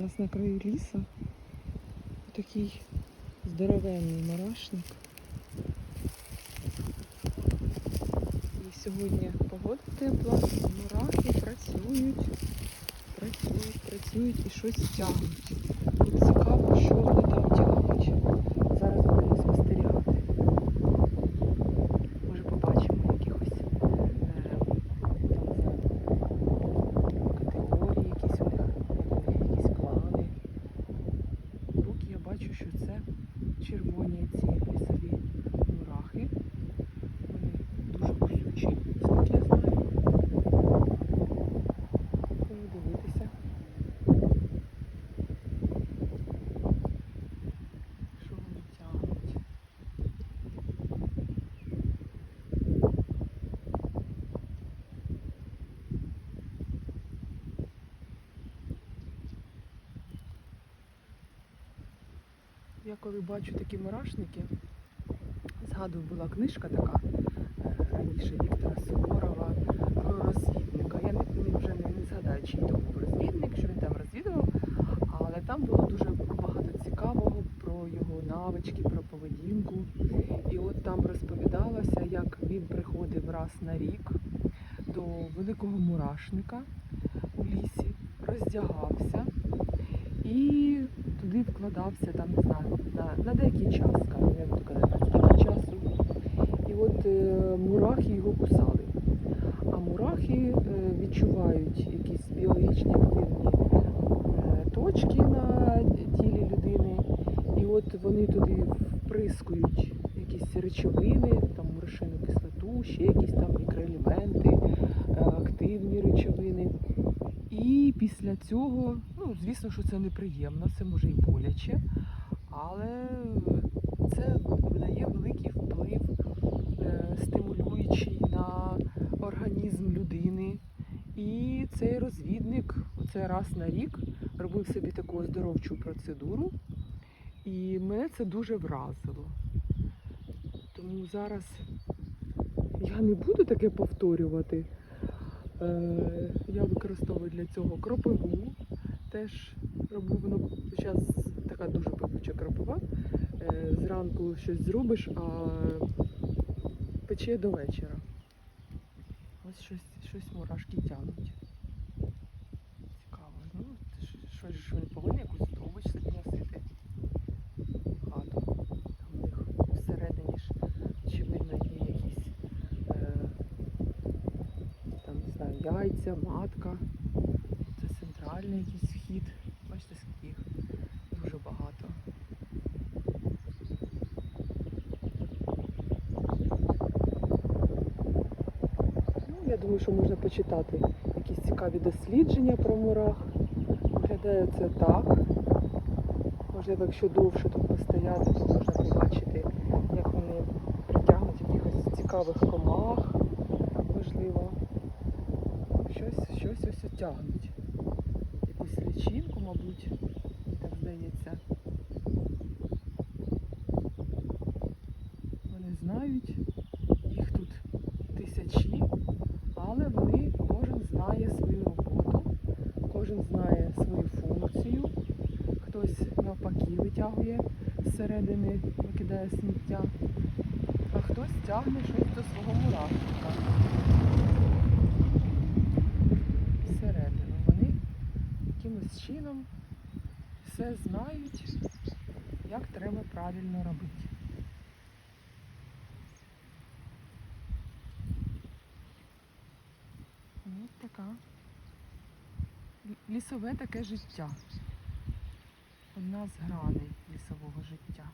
У нас на краю лісу такий здоровенний марашник. І сьогодні погода тепла, мурахи працюють, працюють, працюють і щось тягнуть. От цікаво, що вони там тягнуть. Зараз будемо спостерігати. Може побачимо якихось е, там, не знаю, категорії, якісь у них, як у них якісь клани. Поки я бачу, що це червоні ці лісові мурахи. Вони дуже кусючі, наскільки я знаю. Будемо дивитися. Що вони тягнуть. Я коли бачу такі мурашники, згадую, була книжка така е, раніше Віктора Суворова про розвідника. Я не, вже не, не згадаю, чий то був розвідник, що він там розвідував, але там було дуже багато цікавого про його навички, про поведінку. І от там розповідалося, як він приходив раз на рік до великого мурашника у лісі, роздягався туди вкладався там, не знаю, на, на деякий час, скажімо, я буду казати, на стільки часу. І от е, мурахи його кусали. А мурахи е, відчувають якісь біологічні активні е, точки на тілі людини. І от вони туди вприскують якісь речовини, там мурашину кислоту, ще якісь там мікроелементи, е, активні речовини. І після цього, ну, звісно, що це неприємно, це може і боляче, але це дає великий вплив, е, стимулюючий на організм людини. І цей розвідник оце раз на рік робив собі таку оздоровчу процедуру, і мене це дуже вразило. Тому зараз я не буду таке повторювати. Е, Я використовую для цього кропиву. Теж роблю воно зараз така дуже пекуча кропива. Е, Зранку щось зробиш, а пече до вечора. Ось щось, щось мурашки тягнуть. Цікаво. Ну, щось ж вони повинні якусь здобич собі носити в хату. Там у них всередині ж, очевидно, є якісь. Е, там, не знаю, яйця, матка. Це центральний якийсь вхід. Бачите, скільки їх дуже багато. Ну, я думаю, що можна почитати якісь цікаві дослідження про мурах. Виглядає це так. Можливо, якщо довше тут постояти, то можна побачити, як вони притягнуть якихось цікавих комах, можливо. Щось, щось ось ось тягнуть. Якусь личинку, мабуть, так здається. Вони знають, їх тут тисячі, але вони кожен знає свою роботу, кожен знає свою функцію. Хтось навпаки витягує зсередини, викидає сміття, а хтось тягне щось до свого мурашника. Всередину. Вони якимось чином все знають, як треба правильно робити. Ось така. Лісове таке життя. Одна з граней лісового життя.